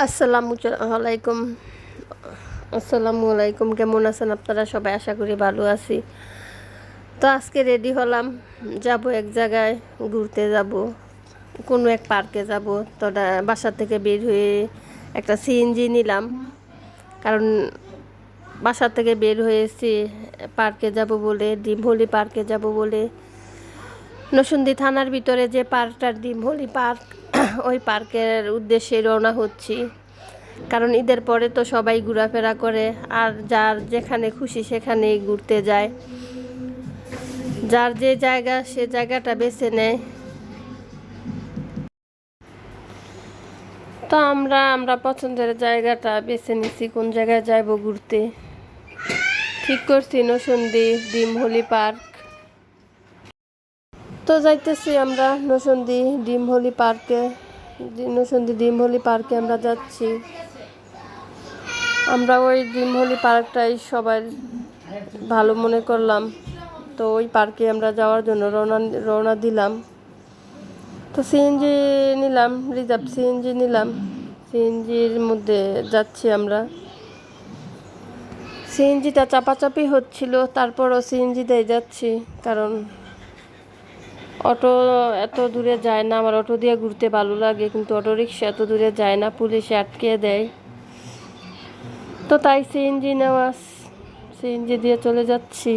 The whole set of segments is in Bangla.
আসসালামু আলাইকুম আসসালামু আলাইকুম কেমন আছেন আপনারা? সবাই আশা করি ভালো আছি। তো আজকে রেডি হলাম। যাব এক জায়গায়, ঘুরতে যাব। কোনো এক পার্কে যাব। তো বাসা থেকে বের হয়ে একটা সিএনজি নিলাম। কারণ বাসা থেকে বের হয়েছি পার্কে যাব বলে, ডিমহলি পার্কে যাব বলে, নসুন্দি থানার ভিতরে যে পার্কটার ডিমহলি পার্ক ওই পার্কের উদ্দেশ্যে রওনা হচ্ছি। কারণ ঈদের পরে তো সবাই ঘোরাফেরা করে, আর যার যেখানে খুশি সেখানেই ঘুরতে যায়। যার যে জায়গা, সে জায়গাটা বেছে নেয়। তো আমরা আমরা পছন্দের জায়গাটা বেছে নিছি, কোন জায়গায় যাইব ঘুরতে? ঠিক করছি, নসুন্দি ডিমহলি পার্ক। তো যাইতেছি আমরা নসন্দি ডিমহলি পার্কে। নসন্দি ডিমহলি পার্কে আমরা যাচ্ছি। আমরা ওই ডিমহলি পার্কটাই সবাই ভালো মনে করলাম। তো ওই পার্কে আমরা যাওয়ার জন্য রওনা রওনা দিলাম। তো সিএনজি নিলাম, রিজার্ভ সিএনজি নিলাম। সিএনজির মধ্যে যাচ্ছি আমরা। সিএনজিটা চাপাচাপি হচ্ছিল, তারপরও সিএনজিতেই যাচ্ছি, কারণ অটো এত দূরে যায় না, আমার অটো দিয়ে ঘুরতে ভালো লাগে, কিন্তু অটো রিক্সা এত দূরে যায় না, পুলিশে আটকে দেয়। তো তাই সিএনজি নেওয়া, সিএনজি দিয়ে চলে যাচ্ছি।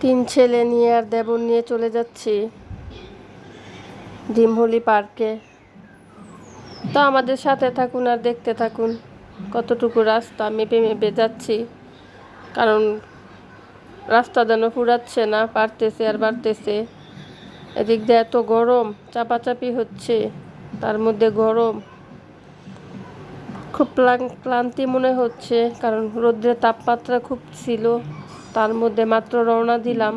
তিন ছেলে নিয়ে আর দেবন নিয়ে চলে যাচ্ছি ডিমহলি পার্কে। তো আমাদের সাথে থাকুন আর দেখতে থাকুন, কতটুকু রাস্তা মেপে মেপে যাচ্ছি, কারণ রাস্তা যেন ফুরাচ্ছে না পারতেছে আর বাড়তেছে। এদিক দিয়ে এত গরম, চাপাচাপি হচ্ছে, তার মধ্যে গরম। খুব ক্লান্তি মনে হচ্ছে, কারণ রৌদ্রের তাপমাত্রা খুব ছিল, তার মধ্যে মাত্র রওনা দিলাম।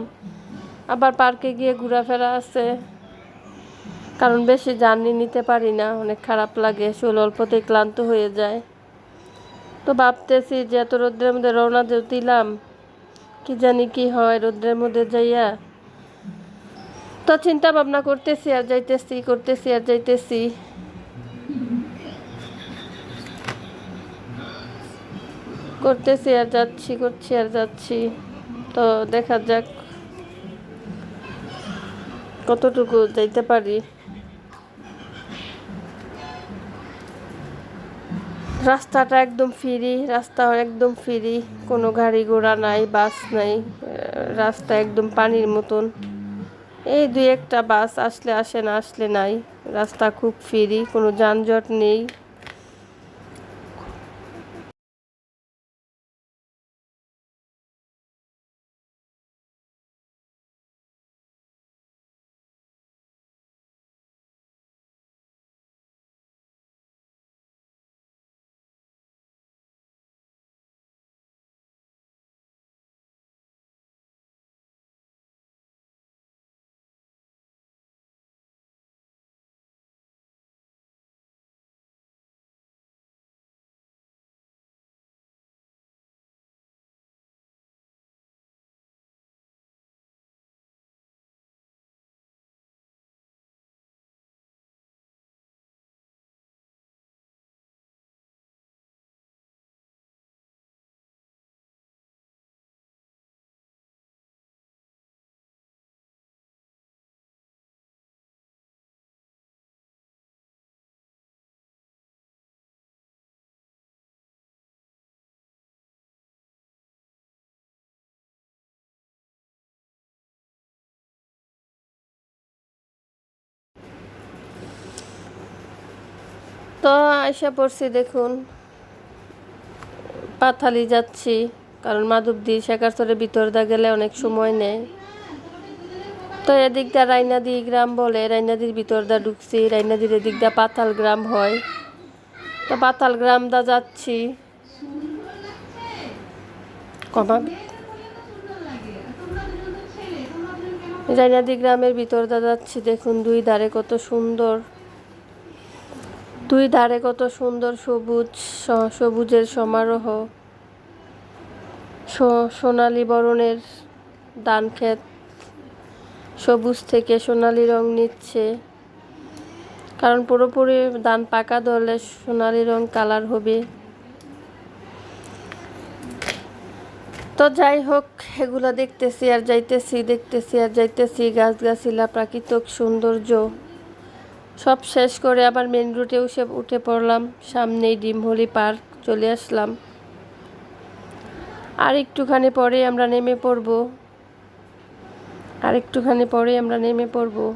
আবার পার্কে গিয়ে ঘোরাফেরা আছে, কারণ বেশি জার্নি নিতে পারি না, অনেক খারাপ লাগে শরীর অল্পতেই ক্লান্ত হয়ে যায়। তো ভাবতেছি যে এত রোদ্রের মধ্যে রওনা দিলাম কি জানি কি হয় রোদ্রের মধ্যে যাইয়া। তো চিন্তা ভাবনা করতেছি, আর যাইতেছি, করতেছি, আর যাইতেছি। করতেছি, আর যাচ্ছি, করছি, আর যাচ্ছি। তো দেখা যাক কতটুকু যাইতে পারি। রাস্তাটা একদম ফ্রি রাস্তা একদম ফ্রি কোনো গাড়ি ঘোড়া নাই বাস নাই রাস্তা একদম পানির মতন। এই দুই একটা বাস আসলে আসে না, আসলে নাই। রাস্তা খুব ফ্রি কোনো যানজট নেই। তো আয়সা পড়ছি, দেখুন। পাথালি যাচ্ছি, কারণ মাধবদি শেখারচরের ভিতর দা গেলে অনেক সময় নেয়। তো এদিক দা রাইনাদি গ্রাম বলে, রাইনাদির ভিতর দা ঢুকছি, রাইনাদির এদিক দা পাতাল গ্রাম হয়। তো পাতাল গ্রাম দা যাচ্ছি। কমাবি রাইনাদি গ্রামের ভিতর দা যাচ্ছি, দেখুন দুই ধারে কত সুন্দর। দুই ধারে কত সুন্দর সবুজ সবুজের সমারোহ। সোনালী বরণের ধান ক্ষেত সবুজ থেকে সোনালি রং নিচ্ছে। কারণ পুরোপুরি ধান পাকা, ধরলে সোনালি রং কালার হবে। তো যাই হোক, এগুলো দেখতেছি আর যাইতেছি, দেখতেছি আর যাইতেছি। গাছ গাছিলা প্রাকৃতিক সৌন্দর্য। সব শেষ করে আবার মেন রুটে উঠে উঠে পড়লাম। সামনেই ডিমহলি পার্ক, চলে আসলাম। আর একটুখানি পরে আমরা নেমে পড়ব। আর একটুখানি পরে আমরা নেমে পড়ব।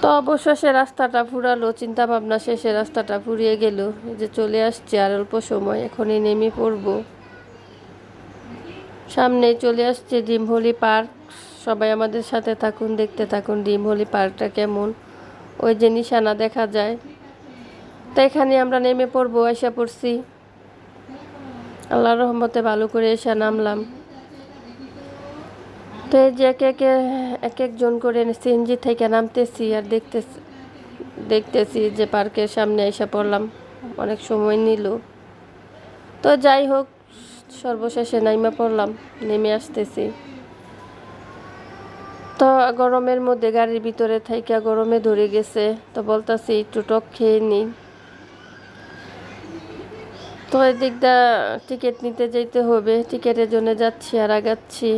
তো অবশ্য অবশেষে রাস্তাটা ফুরালো চিন্তা ভাবনা শেষে রাস্তাটা ফুরিয়ে গেল। যে চলে আসছে আর অল্প সময়, এখনই নেমে পড়ব। সামনে চলে আসছে ডিমহলি পার্ক। সবাই আমাদের সাথে থাকুন, দেখতে থাকুন, ডিম ডিমহলি পার্কটা কেমন। ওই যে নিশানা দেখা যায়। তো এখানে আমরা নেমে পড়ব এসে পড়ছি। আল্লাহর রহমতে ভালো করে এসে নামলাম। তো এই যে একে একে, এক একজন করে সিএনজি থেকে নামতেছি আর দেখতেছি দেখতেছি যে পার্কের সামনে এসে পড়লাম। অনেক সময় নিল। তো যাই হোক, সর্বশেষে নাইমা পড়লাম, নেমে আসতেছি। তো গরমের মধ্যে গাড়ির ভিতরে থাইকা গরমে ধরে গেছে, তো বলতাছি একটু টক খেয়ে নিই তো এদিকটা টিকিট নিতে যেতে হবে, টিকিটের জন্য যাচ্ছি আর আগাচ্ছি।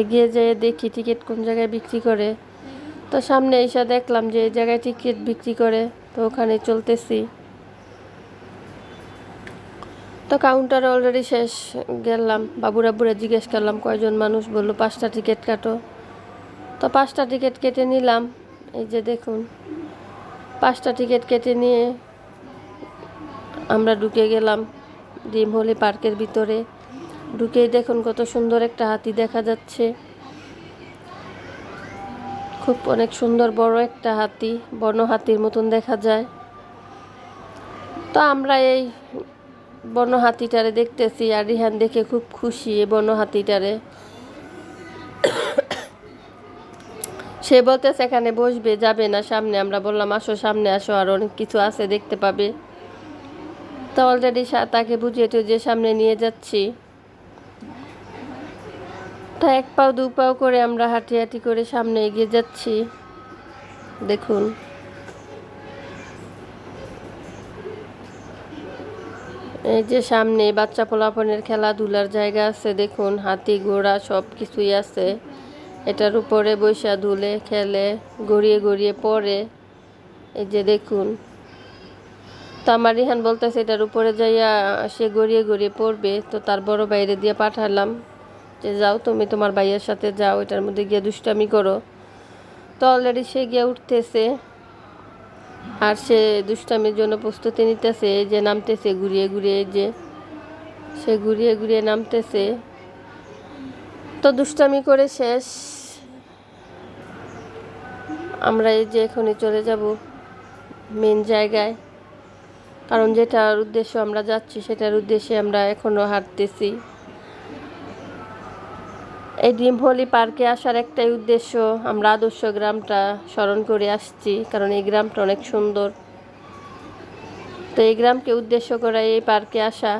এগিয়ে যেয়ে দেখি টিকিট কোন জায়গায় বিক্রি করে। তো সামনে এসে দেখলাম যে এই জায়গায় টিকিট বিক্রি করে, তো ওখানে চলতেছি। তো কাউন্টার অলরেডি শেষ, গেলাম, বাবুরা বুড়া জিজ্ঞেস করলাম, কয়জন মানুষ বলল, পাঁচটা টিকিট কাটো। তো পাঁচটা টিকিট কেটে নিলাম। এই যে দেখুন, পাঁচটা টিকিট কেটে নিয়ে আমরা ঢুকে গেলাম ডিমহলি পার্কের ভিতরে। ঢুকেই দেখুন কত সুন্দর একটা হাতি দেখা যাচ্ছে। খুব অনেক সুন্দর বড় একটা হাতি বন হাতির মতন দেখা যায়। তো আমরা এই বন হাতিটারে দেখতেছি আর রিহান দেখে খুব খুশি এই বন হাতিটারে। সে বলতেছে, এখানে বসবে, যাবে না সামনে। আমরা বললাম, আসো, সামনে আসো, আর অনেক কিছু আছে, দেখতে পাবে। তো অলরেডি তাকে বুঝিয়ে তো যে, সামনে নিয়ে যাচ্ছি। তো এক পাও, দু পাও করে আমরা হাঁটি হাঁটি করে সামনে এগিয়ে যাচ্ছি। দেখুন। এই যে সামনে বাচ্চা পোলাপনের খেলাধুলার জায়গা আছে, দেখুন, হাতি, ঘোড়া সব কিছুই আছে। এটার উপরে বৈশা ধুলে, খেলে, গড়িয়ে গড়িয়ে পড়ে এই যে দেখুন। তো আমার রিহান বলতেছে, এটার উপরে যাইয়া সে গড়িয়ে গড়িয়ে পড়বে। তো তার বড় বাইরে দিয়ে পাঠালাম যে, যাও তুমি তোমার ভাইয়ের সাথে যাও, এটার মধ্যে গিয়ে দুষ্টামি করো। তো অলরেডি সে গিয়ে উঠতেছে আর সে দুষ্টামির জন্য প্রস্তুতি নিতেছে। যে নামতেছে, ঘুরিয়ে ঘুরিয়ে যে। সে ঘুরিয়ে ঘুরিয়ে নামতেছে। তো দুষ্টামি করে শেষ। আমরা এই যে এখনই চলে যাব মেন জায়গায়। কারণ যেটার উদ্দেশ্য আমরা যাচ্ছি, সেটার উদ্দেশ্যে আমরা এখনও হাঁটতেছি। এই ডিমহলি পার্কে আসার একটাই উদ্দেশ্য, আমরা আদর্শ গ্রামটা স্মরণ করে আসছি, কারণ এই গ্রামটা অনেক সুন্দর। তো এই গ্রামকে উদ্দেশ্য করে এই পার্কে আসা।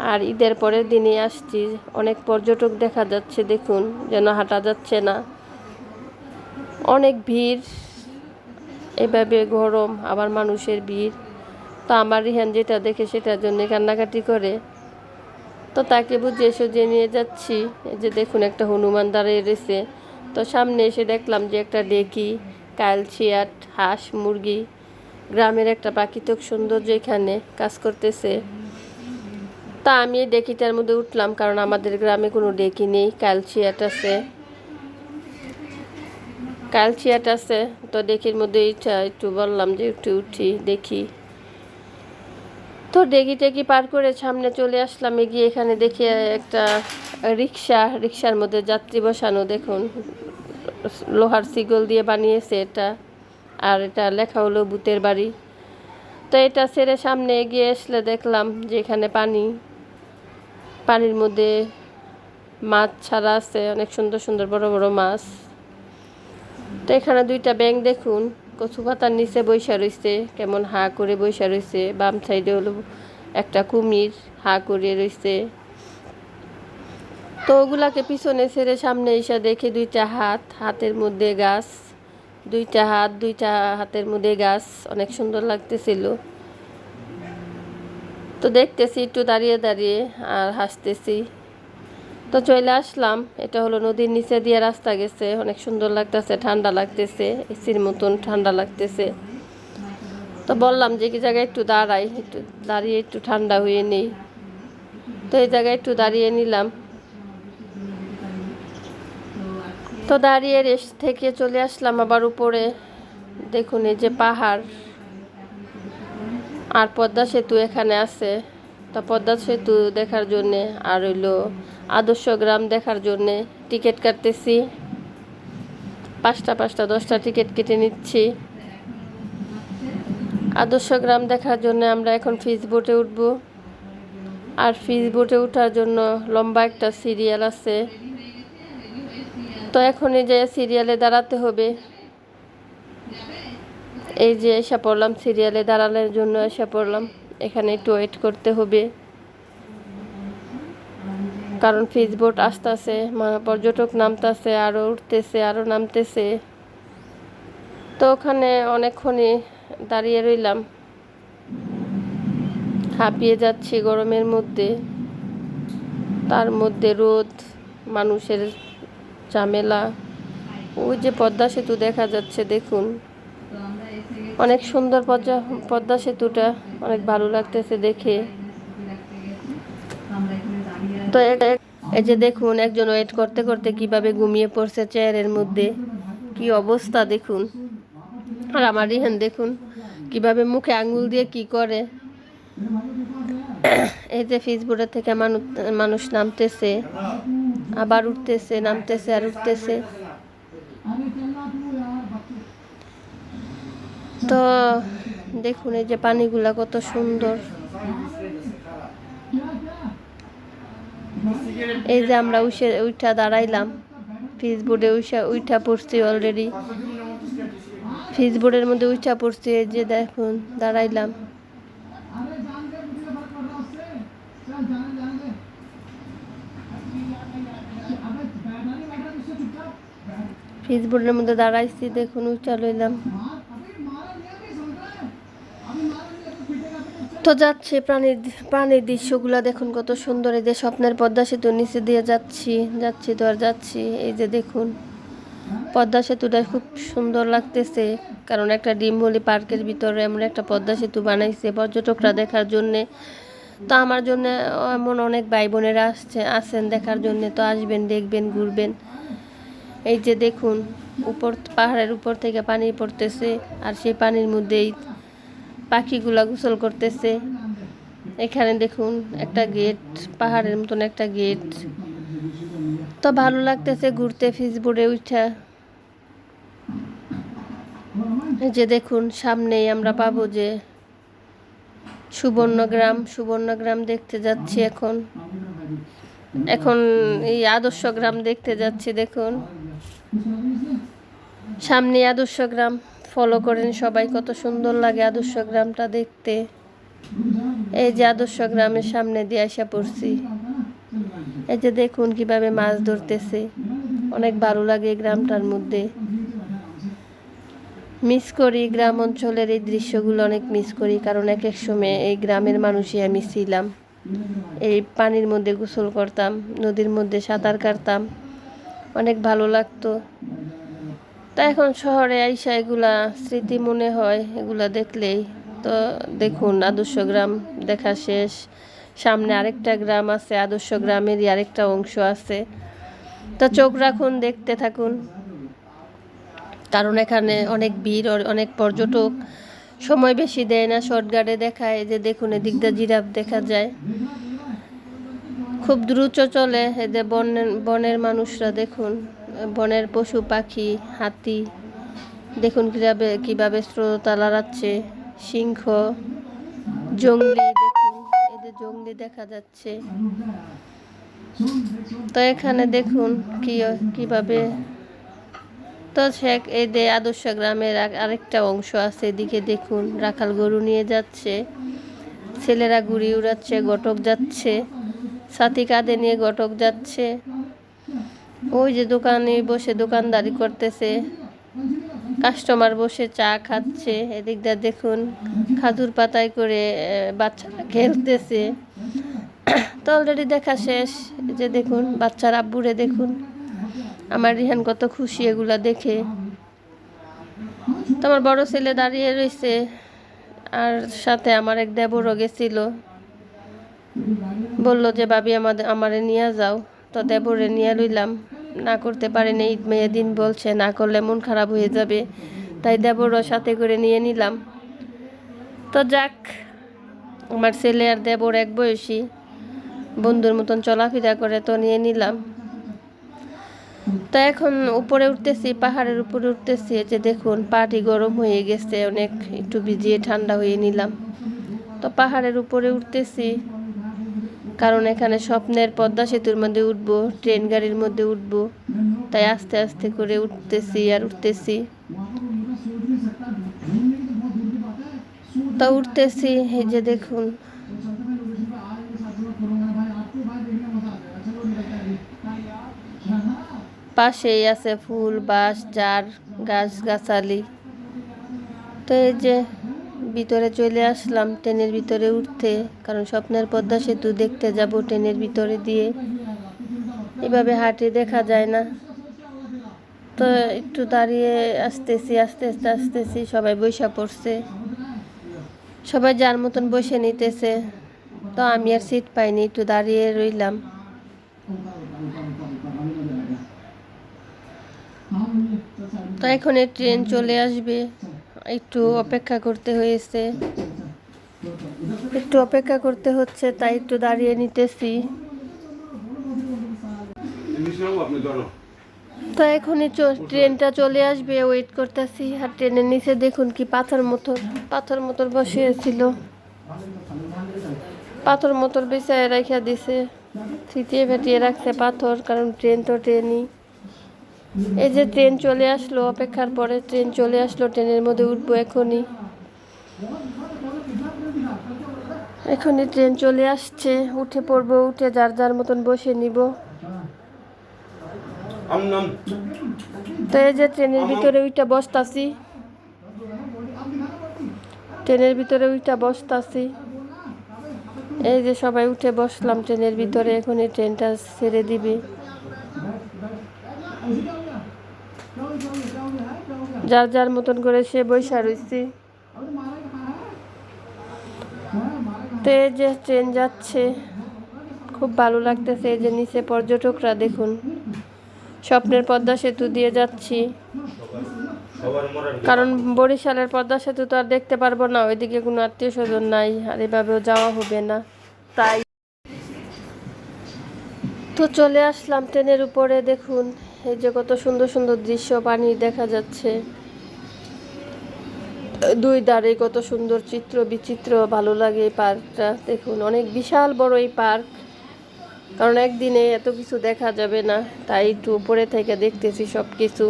আর ঈদের পরের দিনে আসছি। অনেক পর্যটক দেখা যাচ্ছে, দেখুন, যেন হাঁটা যাচ্ছে না। অনেক ভিড়, এভাবে গরম, আবার মানুষের ভিড়। তো আমার রিহান যেটা দেখে সেটার জন্য কান্নাকাটি করে। তো তাকে বুঝিয়ে সুঝিয়ে নিয়ে যাচ্ছি। যে দেখুন, একটা হনুমান দাঁড়িয়ে রয়েছে। তো সামনে এসে দেখলাম যে একটা ডেকি কালচিয়াট হাঁস, মুরগি, গ্রামের একটা প্রাকৃতিক সৌন্দর্য এখানে কাজ করতেছে। তা আমি এই ডেকিটার মধ্যে উঠলাম, কারণ আমাদের গ্রামে কোনো ডেকি নেই, কালচিয়াট আছে। কালচিয়াট আছে, তো ডেকির মধ্যে ইচ্ছা, একটু বললাম যে একটু উঠি, দেখি। তো ডেগি টেগি পার করে সামনে চলে আসলাম, এগিয়ে এখানে দেখি একটা রিক্সা, রিক্সার মধ্যে যাত্রী বসানো, দেখুন। লোহার সিগল দিয়ে বানিয়েছে এটা, আর এটা লেখা হলো ভূতের বাড়ি। তো এটা ছেড়ে সামনে এগিয়ে আসলে দেখলাম যে এখানে পানি পানির মধ্যে মাছ ছাড়া আছে, অনেক সুন্দর সুন্দর বড় বড় মাছ। তো এখানে দুইটা ব্যাং দেখুন কচু পাতার নিচে বৈশা রয়েছে কেমন হা করে বৈশা রয়েছে বাম সাইডে হলো একটা কুমির, হা করে রয়েছে তো ওগুলাকে পিছনে ছেড়ে সামনে এসে দেখে দুইটা হাত, হাতের মধ্যে গাছ, দুইটা হাত, দুইটা হাতের মধ্যে গাছ, অনেক সুন্দর লাগতেছিল। তো দেখতেছি একটু দাঁড়িয়ে দাঁড়িয়ে আর হাসতেছি। তো চলে আসলাম। এটা হলো নদীর নিচে দিয়ে রাস্তা গেছে। অনেক সুন্দর লাগতেছে, ঠান্ডা লাগতেছে, এসির মতন ঠান্ডা লাগতেছে। তো বললাম যে, কি জায়গায় একটু দাঁড়াই, একটু দাঁড়িয়ে একটু ঠান্ডা হয়ে নেই। তো এই জায়গায় একটু দাঁড়িয়ে নিলাম। তো দাঁড়িয়ে রেস থেকে চলে আসলাম আবার উপরে। দেখুন এই যে পাহাড়। আর পদ্মা সেতু এখানে আছে। তো পদ্মা সেতু দেখার জন্যে আর হইল আদর্শ গ্রাম দেখার জন্যে টিকিট কাটতেছি। পাঁচটা পাঁচটা, দশটা টিকিট কেটে নিচ্ছি। আদর্শ গ্রাম দেখার জন্য আমরা এখন ফিস বোটে উঠব। আর ফিস বোটে ওঠার জন্য লম্বা একটা সিরিয়াল আছে। তো এখন এই যে সিরিয়ালে দাঁড়াতে হবে। এই যে এসে পড়লাম, সিরিয়ালে দাঁড়ানোর জন্য এসে পড়লাম। এখানে একটু ওয়েট করতে হবে। কারণ ফিস বোট আসতেছে পর্যটক নামতেছে আরও উঠতেছে আরও নামতেছে। তো ওখানে অনেকক্ষণই দাঁড়িয়ে রইলাম। হাঁপিয়ে যাচ্ছি গরমের মধ্যে। তার মধ্যে রোদ, মানুষের ঝামেলা। ওই যে পদ্মা সেতু দেখা যাচ্ছে, দেখুন। অনেক সুন্দর পদ্মা পদ্মা সেতুটা অনেক ভালো লাগতেছে দেখে। তো এই যে দেখুন, একজন ওয়েট করতে করতে কীভাবে ঘুমিয়ে পড়ছে চেয়ারের মধ্যে, কি অবস্থা দেখুন। আর আমার রিহান দেখুন, কীভাবে মুখে আঙ্গুল দিয়ে কি করে। এই যে ফেসবুকের থেকে মানুষ নামতেছে, আবার উঠতেছে, নামতেছে, আর উঠতেছে। তো দেখুন এই যে পানিগুলা কত সুন্দর। এই যে আমরা উঠে উঠা দাঁড়াইলাম। ফিসবোর্ডে উঠা উঠা পড়ছি অলরেডি ফিসবোর্ডের মধ্যে উঠা পড়ছি, এই যে দেখুন, দাঁড়াইলাম। ফিসবোর্ডের মধ্যে দাঁড়াইছি, দেখুন উঠা লইলাম। তো যাচ্ছে প্রাণীর প্রাণীর দৃশ্যগুলো। দেখুন কত সুন্দর এই যে স্বপ্নের পদ্মা সেতুর নিচে দিয়ে যাচ্ছি যাচ্ছি তো আর যাচ্ছি। এই যে দেখুন, পদ্মা সেতুটা খুব সুন্দর লাগতেছে। কারণ একটা ডিমবলি পার্কের ভিতরে এমন একটা পদ্মা সেতু বানাইছে পর্যটকরা দেখার জন্যে। তো আমার জন্য, এমন অনেক ভাই বোনেরা আসছে, আসেন দেখার জন্য। তো আসবেন, দেখবেন, ঘুরবেন। এই যে দেখুন, উপর পাহাড়ের উপর থেকে পানি পড়তেছে, আর সেই পানির মধ্যেই পাখিগুলা গোসল করতেছে। এখানে দেখুন একটা গেট, পাহাড়ের মতন একটা গেট। তো ভালো লাগতেছে ঘুরতে ফিসবোর্ডে উঠা যে দেখুন, সামনেই আমরা পাবো যে সুবর্ণগ্রাম সুবর্ণগ্রাম দেখতে যাচ্ছি এখন। এখন এই আদর্শ গ্রাম দেখতে যাচ্ছি, দেখুন। সামনে আদর্শ গ্রাম। ফলো করেন সবাই, কত সুন্দর লাগে আদর্শ গ্রামটা দেখতে। এই যে আদর্শ গ্রামের সামনে দিয়ে আসা পড়ছি। এই যে দেখুন কীভাবে মাছ ধরতেছে। অনেক ভালো লাগে গ্রামটার মধ্যে। মিস করি গ্রাম অঞ্চলের এই দৃশ্যগুলো, অনেক মিস করি, কারণ এক এক সময় এই গ্রামের মানুষই আমি ছিলাম। এই পানির মধ্যে গোসল করতাম, নদীর মধ্যে সাঁতার কাটতাম, অনেক ভালো লাগতো। তা এখন শহরে আইসা এগুলা স্মৃতি মনে হয়, এগুলা দেখলেই। তো দেখুন, আদর্শ গ্রাম দেখা শেষ। সামনে আরেকটা গ্রাম আছে, আদর্শ গ্রামেরই আরেকটা অংশ আছে। তো চোখ রাখুন, দেখতে থাকুন। কারণ এখানে অনেক ভিড় অনেক পর্যটক। সময় বেশি দেয় না শর্টগার্ডে দেখায় যে দেখুন এদিক দিয়ে জিরাফ দেখা যায়। খুব দ্রুত চলে, এই যে বনের বনের মানুষরা দেখুন। বনের পশু, পাখি, হাতি, দেখুন কীভাবে, কীভাবে স্রোতা লড়াচ্ছে, সিংহ, জঙ্গলি দেখুন এদের জঙ্গলি দেখা যাচ্ছে। তো এখানে দেখুন কি, কীভাবে, তো শেখ এই যে আদর্শ গ্রামের আর- আরেকটা অংশ আছে, এদিকে দেখুন রাখাল গরু নিয়ে যাচ্ছে। ছেলেরা ঘুড়ি উড়াচ্ছে ঘটক যাচ্ছে। সাথী কাঁধে নিয়ে ঘটক যাচ্ছে। ওই যে দোকানে বসে দোকানদারি করতেছে। কাস্টমার বসে চা খাচ্ছে, এদিক দিয়ে দেখুন খাদুর পাতায় করে বাচ্চারা খেলতেছে। তো অলরেডি দেখা শেষ যে দেখুন বাচ্চার আব্বুরে দেখুন। আমার রিহান কত খুশি এগুলা দেখে। তোমার বড় ছেলে দাঁড়িয়ে রয়েছে, আর সাথে আমার এক দেবরও গেছিল। বলল যে, ভাবি, আমাদের, আমারে নিয়ে যাও। তো দেবরে নিয়ে লইলাম। না করতে পারেনি, ঈদ মেয়ে দিন বলছে, না করলে মন খারাপ হয়ে যাবে। তাই দেবরও সাথে করে নিয়ে নিলাম। তো যাক, আমার ছেলে আর দেবর এক বয়সী। বন্ধুর মতন চলাফেরা করে তো নিয়ে নিলাম। তো এখন উপরে উঠতেছি, পাহাড়ের উপরে উঠতেছি। যে দেখুন, পাটি গরম হয়ে গেছে, অনেক একটু ভিজিয়ে ঠান্ডা হয়ে নিলাম। তো পাহাড়ের উপরে উঠতেছি। কারণ এখানে স্বপ্নের পদ্মা সেতুর মধ্যে উঠবো, ট্রেন গাড়ির মধ্যে উঠবো। তাই আস্তে আস্তে করে উঠতেছি আর উঠতেছি। তা উঠতেছি, এই যে দেখুন। পাশেই আছে ফুল, বাঁশ, জার, গাছ, গাছালি। তো এই যে ভিতরে চলে আসলাম ট্রেনের ভিতরে উঠতে, কারণ স্বপ্নের পদ্মা সেতু দেখতে যাব ট্রেনের ভিতরে দিয়ে। এভাবে হাঁটে দেখা যায় না। তো একটু দাঁড়িয়ে আসতেছি, আস্তে আস্তে, আসতেছি, সবাই বৈশা পড়ছে। সবাই যার মতন বসে নিতেছে, তো আমি আর সিট পাইনি, একটু দাঁড়িয়ে রইলাম। তো এখন এই ট্রেন চলে আসবে। একটু অপেক্ষা করতে হয়েছে। একটু অপেক্ষা করতে হচ্ছে তাই একটু দাঁড়িয়ে নিতেছি। তো এখনই ট্রেনটা চলে আসবে ওয়েট করতেছি। আর ট্রেনের নিচে দেখুন কি পাথর মতো পাথর মতো বসিয়েছিল। পাথর মতো বিছায় রাখা দিছে থিতিয়ে ফেটিয়ে রাখছে পাথর কারণ ট্রেন তো ট্রেনই। এই যে ট্রেন চলে আসলো অপেক্ষার পরে ট্রেন চলে আসলো ট্রেনের মধ্যে উঠবো এখনই। এখনই ট্রেন চলে আসছে উঠে পড়ব উঠে যার যার মতন বসে নিব। তো এই যে ট্রেনের ভিতরে ওইটা বসতাছি। ট্রেনের ভিতরে ওইটা বসতাছি। এই যে সবাই উঠে বসলাম ট্রেনের ভিতরে এখনই ট্রেনটা ছেড়ে দিবে। যার যার মতন করে সে বৈশা রয়েছে তো এই যে ট্রেন যাচ্ছে, খুব ভালো লাগতেছে এই যে নিচে পর্যটকরা দেখুন। স্বপ্নের পদ্মা সেতু দিয়ে যাচ্ছি। কারণ বরিশালের পদ্মা সেতু তো আর দেখতে পারব না, ওইদিকে কোনো আত্মীয় স্বজন নাই, আর এভাবেও যাওয়া হবে না। তাই তো চলে আসলাম ট্রেনের উপরে, দেখুন, এই যে কত সুন্দর সুন্দর দৃশ্য পানি দেখা যাচ্ছে। দুই ধারে কত সুন্দর চিত্র, বিচিত্র, ভালো লাগে এই পার্কটা। দেখুন, অনেক বিশাল বড় এই পার্ক। কারণ একদিনে এত কিছু দেখা যাবে না, তাই একটু উপরে থেকে দেখতেছি সব কিছু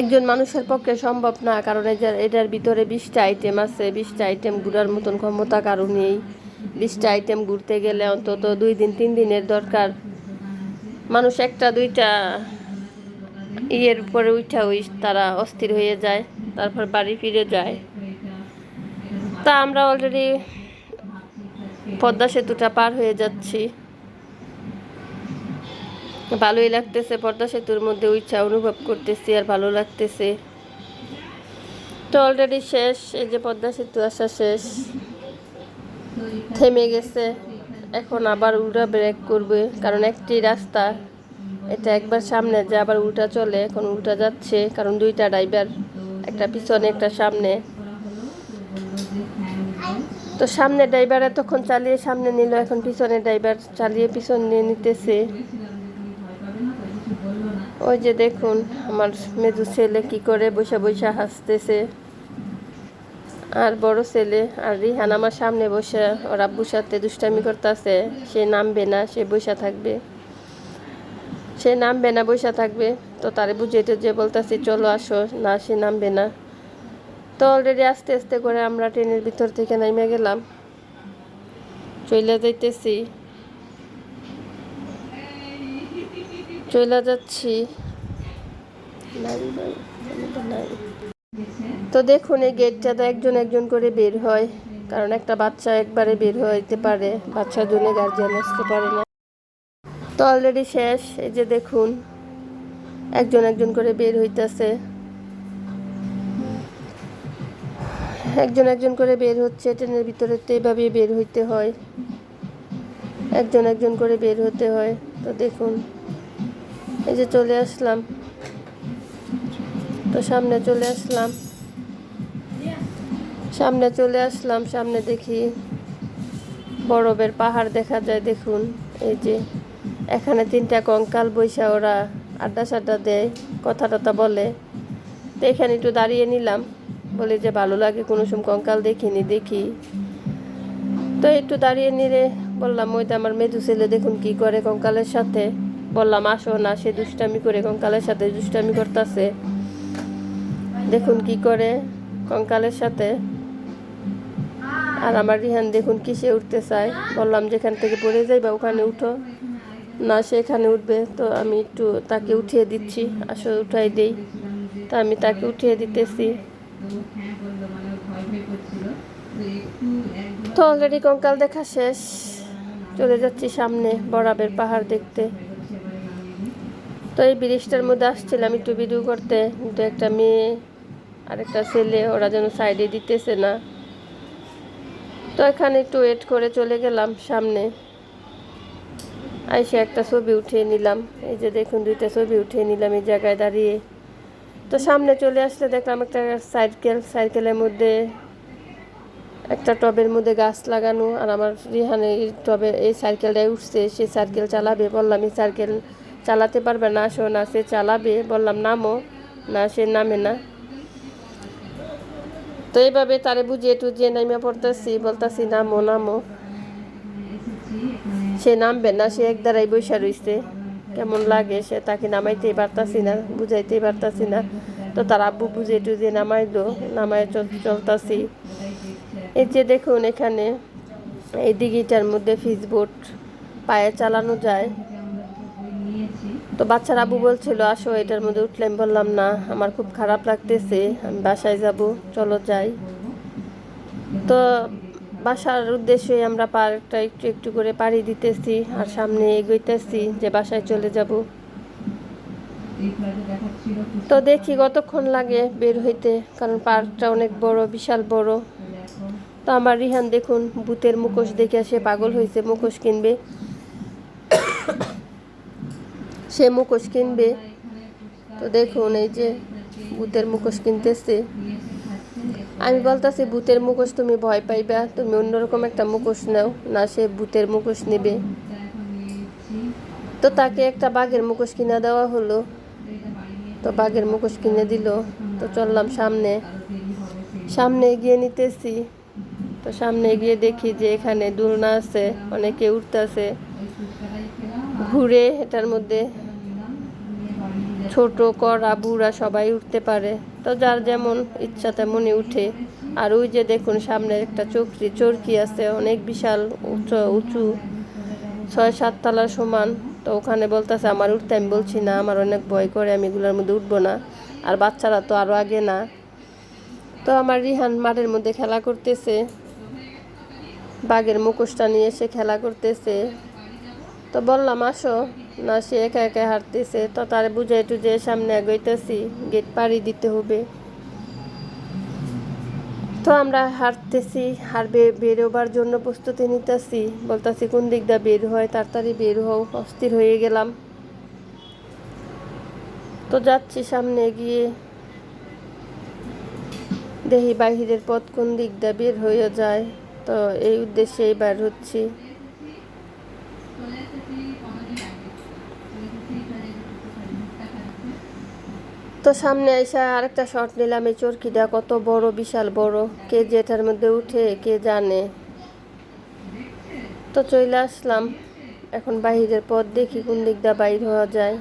একজন মানুষের পক্ষে সম্ভব না, কারণ এটার ভিতরে বিশটা আইটেম আছে। বিশটা আইটেম ঘুরার মতন ক্ষমতা কারও নেই। বিশটা আইটেম ঘুরতে গেলে অন্তত দুই দিন, তিন দিনের দরকার। মানুষ একটা, দুইটা ইয়ের উপরে উঠা ওই তারা অস্থির হয়ে যায়, তারপর বাড়ি ফিরে যায়। তা আমরা অলরেডি পদ্মা সেতুটা পার হয়ে যাচ্ছি। ভালোই লাগতেছে, পদ্মা সেতুর মধ্যে ইচ্ছা অনুভব করতেছি আর ভালো লাগতেছে। তো অলরেডি শেষ, এই যে পদ্মা সেতু আসা শেষ। থেমে গেছে, এখন আবার উল্টা ব্রেক করবে, কারণ একটি রাস্তা এটা একবার সামনে যে আবার উল্টা চলে, এখন উল্টা যাচ্ছে, কারণ দুইটা ড্রাইভার একটা পিছনে, একটা সামনে। তো সামনে ড্রাইভার এতক্ষণ চালিয়ে সামনে নিল, এখন পিছনে ড্রাইভার চালিয়ে পিছন নিয়ে নিতেছে। ওই যে দেখুন, আমার মেজু ছেলে কি করে বসে বসে হাসতেছে। আর বড় ছেলে, আর রিহান আমার সামনে বসে, ওর আব্বুর সাথে দুষ্টামি করতেছে, সে নামবে না, সে বসে থাকবে। সে নামবে না বসে থাকবে। তো তারে বুঝে যে বলতেছি, চলো আসো। না, সে নামবে না। তো অলরেডি আস্তে আস্তে করে আমরা ট্রেনের ভিতর থেকে নামে গেলাম। চলে যাইতেছি। চলে যাচ্ছি। তো তো দেখুন, এই গেটটাতে একজন একজন করে বের হয়। কারণ একটা বাচ্চা একবারে বের হইতে পারে। বাচ্চার জন্য গার্জিয়ান আসতে পারে না। তো অলরেডি শেষ, এই যে দেখুন, একজন একজন করে বের হইতেছে। একজন একজন করে বের হচ্ছে, ট্রেনের ভিতরে তো এইভাবে বের হইতে হয়। একজন একজন করে বের হতে হয়, তো দেখুন, এই যে চলে আসলাম। তো সামনে চলে আসলাম। সামনে চলে আসলাম, সামনে দেখি বরফের পাহাড় দেখা যায়, দেখুন, এই যে। এখানে তিনটা কঙ্কাল বৈশা ওরা আড্ডা সাড্ডা দেয় কথা টথা বলে। তো এখানে একটু দাঁড়িয়ে নিলাম। বলে যে, ভালো লাগে কোনো সময় কঙ্কাল দেখিনি, দেখি। তো একটু দাঁড়িয়ে নিলে বললাম, ওই তো আমার মেধু ছেলে, দেখুন কি করে কঙ্কালের সাথে। বললাম, আসো না, সে দুষ্টামি করে কঙ্কালের সাথে দুষ্টামি করতেছে। দেখুন কি করে কঙ্কালের সাথে। আর আমার রিহান, দেখুন কিসে উঠতে চায়? বললাম, যেখান থেকে পড়ে যাই বা ওখানে উঠো। না, সে এখানে উঠবে। তো আমি একটু তাকে উঠিয়ে দিচ্ছি আসো উঠাই দেই। তা আমি তাকে উঠিয়ে দিতেছি। তো অলরেডি কঙ্কাল দেখা শেষ। চলে যাচ্ছি সামনে বরাবের পাহাড় দেখতে। তো এই ব্রিজটার মধ্যে আসছিলাম একটু ভিডিও করতে। কিন্তু একটা মেয়ে আর একটা ছেলে, ওরা যেন সাইডে দিতেছে না। তো এখানে একটু ওয়েট করে চলে গেলাম সামনে। আইসে একটা ছবি উঠিয়ে নিলাম। এই যে দেখুন, দুইটা ছবি উঠিয়ে নিলাম এই জায়গায় দাঁড়িয়ে। তো সামনে চলে আসলে দেখলাম একটা সাইকেল, সাইকেলের মধ্যে একটা টবের মধ্যে গাছ লাগানো। আর আমার রিহানে এই টবে এই সাইকেলটায় উঠছে, সে সাইকেল চালাবে। বললাম, এই সাইকেল চালাতে পারবে না, আসো না। সে চালাবে। বললাম, নামো। না, সে নামে না। তো এইভাবে তারে বুঝিয়ে টুজিয়ে নামিয়ে পড়তেছি। বলতেছি, নামো নামো। সে নামবে না, সে এক দ্বারাই বৈশা রইছে। কেমন লাগে সে তাকে নামাইতেই পারতাছি না, বুঝাইতেই পারতাছি না। তো তার আব্বু বুঝে টুজিয়ে নামাইলো চল চলতাছি। এই যে দেখুন এখানে, এই দিঘিটার মধ্যে ফিসবোট পায়ে চালানো যায়। তো বাচ্চার আবু বলছিল, আসো, এটার মধ্যে উঠলে আমি বললাম, না, আমার খুব খারাপ লাগতেছে, আমি বাসায় যাব, চলো যাই। তো বাসার উদ্দেশ্যে আমরা পার্কটা একটু একটু করে পাড়ি দিতেছি আর সামনে এগোইতেছি যে বাসায় চলে যাব। তো দেখি কতক্ষণ লাগে বের হইতে, কারণ পার্কটা অনেক বড়, বিশাল বড়। তো আমার রিহান দেখুন, ভূতের মুখোশ দেখে সে পাগল হয়েছে মুখোশ কিনবে। সে মুখোশ কিনবে। তো দেখুন, এই যে ভূতের মুখোশ কিনতেছে। আমি বলতেছি, ভূতের মুখোশ তুমি ভয় পাইবা। তুমি অন্যরকম একটা মুখোশ নাও, না সে ভূতের মুখোশ নেবে। তো তাকে একটা বাঘের মুখোশ কিনে দেওয়া হলো। তো বাঘের মুখোশ কিনে দিল। তো চললাম সামনে। সামনে এগিয়ে নিতেছি। তো সামনে গিয়ে দেখি যে এখানে দোলনা আছে, অনেকে উঠতেছে ঘুরে এটার মধ্যে ছোট, কড়া, বুড়া সবাই উঠতে পারে। তো যার যেমন ইচ্ছা তেমনই উঠে। আর ওই যে দেখুন সামনে একটা চকরি চরকি আছে, অনেক বিশাল উঁচু উঁচু, ছয়, সাত তলার সমান। তো ওখানে বলতেছে, আমার উঠতে আমি বলছি না, আমার অনেক ভয় করে, আমি এগুলোর মধ্যে উঠবো না। আর বাচ্চারা তো আরও আগে না। তো আমার রিহান মাঠের মধ্যে খেলা করতেছে। বাঘের মুখোশটা নিয়ে এসে খেলা করতেছে। তো বললাম, আসো। না, সে একা একা হাঁটতেছে। তো তারে বুঝাই টুঝে সামনে এগোইতেছি, গেট পাড়ি দিতে হবে। তো আমরা হাঁটতেছি বে- বেরোবার জন্য প্রস্তুতি নিতেছি। বলতেছি, কোন দিক দিয়ে বের হয়? তাড়াতাড়ি বের হও, অস্থির হয়ে গেলাম। তো যাচ্ছি সামনে গিয়ে। দেখি বাহিরের পথ কোন দিক দিয়ে বের হয়ে যায়। তো এই উদ্দেশ্যেই বের হচ্ছি। তো সামনে এসে আরেকটা শট নিলাম, এই চরকিটা কত বড়, বিশাল বড়। কে যেটার মধ্যে উঠে, কে জানে। তো চলে আসলাম। এখন বাহিরের পথ দেখি কোন দিক দিয়ে বাইর হওয়া যায়।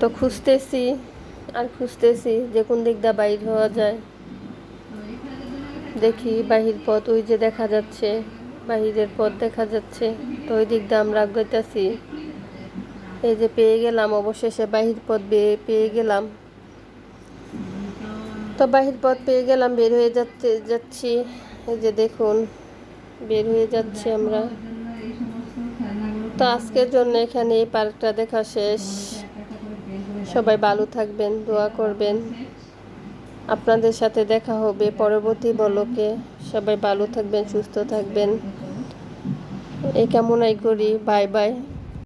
তো খুঁজতেছি, আর খুঁজতেছি যে কোন দিক দিয়ে বাইর হওয়া যায়। দেখি বাহির পথ, ওই যে দেখা যাচ্ছে। বাহিরের পথ দেখা যাচ্ছে। তো ওই দিক দিয়ে আমরা আগাইতেছি। এই যে পেয়ে গেলাম, অবশেষে বাহির পথ পেয়ে গেলাম। তো বাহির পথ পেয়ে গেলাম, বের হয়ে যাচ্ছে, যাচ্ছি। এই যে দেখুন, বের হয়ে যাচ্ছি আমরা। তো আজকের জন্য এখানে এই পার্কটা দেখা শেষ। সবাই ভালো থাকবেন, দোয়া করবেন। আপনাদের সাথে দেখা হবে পরবর্তী বলকে। সবাই ভালো থাকবেন, সুস্থ থাকবেন। এই কামনাই করি। Bye bye.